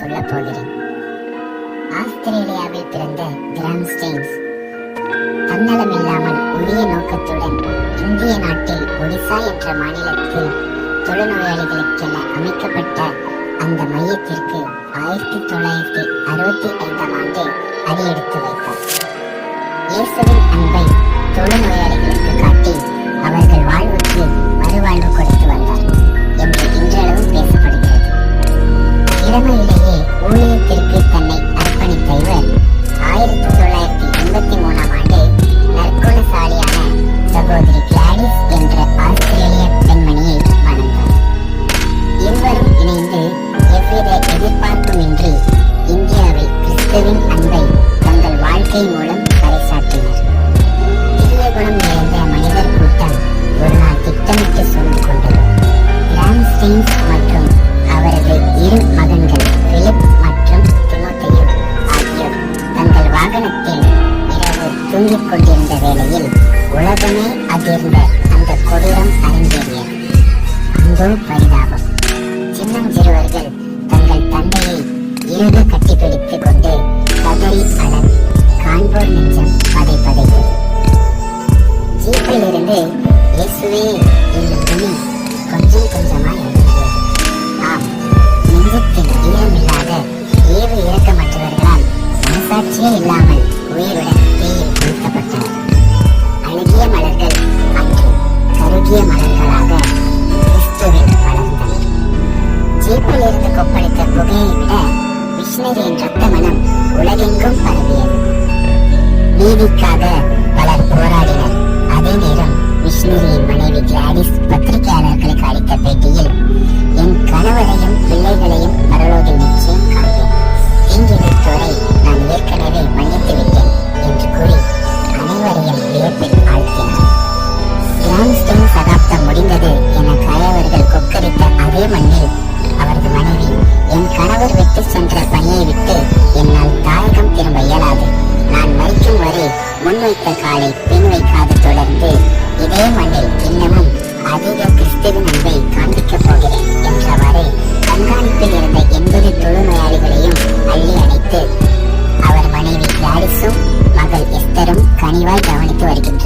சொல்லப் போகிறேன். ஆஸ்திரேலியாவில் பிறந்த கிராம் ஸ்டெயின்ஸ் இல்லாமல் உரிய நோக்கத்துடன் இந்திய நாட்டில் ஒடிசா என்ற மாநிலத்தில் தொழுநோயாளிகளுக்கென அமைக்கப்பட்ட அந்த மையத்திற்கு ஆயிரத்தி தொள்ளாயிரத்தி அறுபத்தி ஐந்தாம் ஆண்டு அடியெடுத்து வைத்தார். இயேசுவின் அன்பை இயற்கை மூலம் பறைசாற்றினர் தீய குணம் நிறைந்த மனிதர் கூட்டம் ஒரு நாள் திட்டமிட்டு சூழ்ந்து கொண்டது கிராம்ஸ்டெயின்ஸ் மற்றும் அவரது இரு மகன்கள் பிலிப் மற்றும் திமோத்தேயு ஆகியோர் தங்கள் வாகனத்தில் இரவு தூங்கிக் கொண்டிருந்த வேளையில் உலகமே அதிர்ந்த அந்த கொடூரம் அரங்கேறியது அந்தோ பரிதாபம் சின்னஞ்சிறுவர்கள் தங்கள் தந்தையை இறுதி ஜீப்பில் இயேசுவே என்னும் துணி கொஞ்சம் கொஞ்சமாய் ஆம் நெஞ்சத்தில் ஈரமில்லாத ஏவு இறக்கமற்றவர்களால் மனசாட்சியே இல்லாமல் உயிருடன் தீயில் வீழ்த்தப்பட்டனர் அழுகிய மலர்கள் அன்று கருகிய மலர்களாக கிறிஸ்துவில் வளர்ந்தன ஜீப்பில் இருந்து கொப்பளித்த புகையை விட மிஷினரியின் ரத்த மனம் உலகெங்கும் பரவியது நீதிக்காக மெர்சடிஸ் பத்திரிகையாளர்களுக்கு அளித்த பேட்டியில் என் கணவரையும் பிள்ளைகளையும் பரலோகில் நிச்சயம் காண்பேன். தீங்கிழைத்தோரை நான் ஏற்கனவே மன்னித்து என்று கூறி அனைவரையும் வியப்பில் ஆழ்த்தினார். கிராண்ட்ஸ்டோன் சதாப்தம் முடிந்தது என கயவர்கள் கொக்கரித்த அதே மண்ணில் அவரது மனைவி என் கணவர் விட்டு சென்ற பணியை விட்டு என்னால் தாயகம் திரும்ப இயலாது. நான் மறிக்கும் வரை முன்வைத்த காலை பின் வைக்காது தொடர்ந்து இதே மண்ணில் இன்னமும் அதிக விஸ்திருணவை காண்பிக்கப் போகிறேன் என்றவாறு கண்காணிப்பில் இருந்த எண்பது தொழுநோயாளிகளையும் அள்ளி அடைத்து அவர் மனைவி யாரிஸும் மகள் எஸ்தரும் கனிவாய் கவனித்து வருகின்றனர்.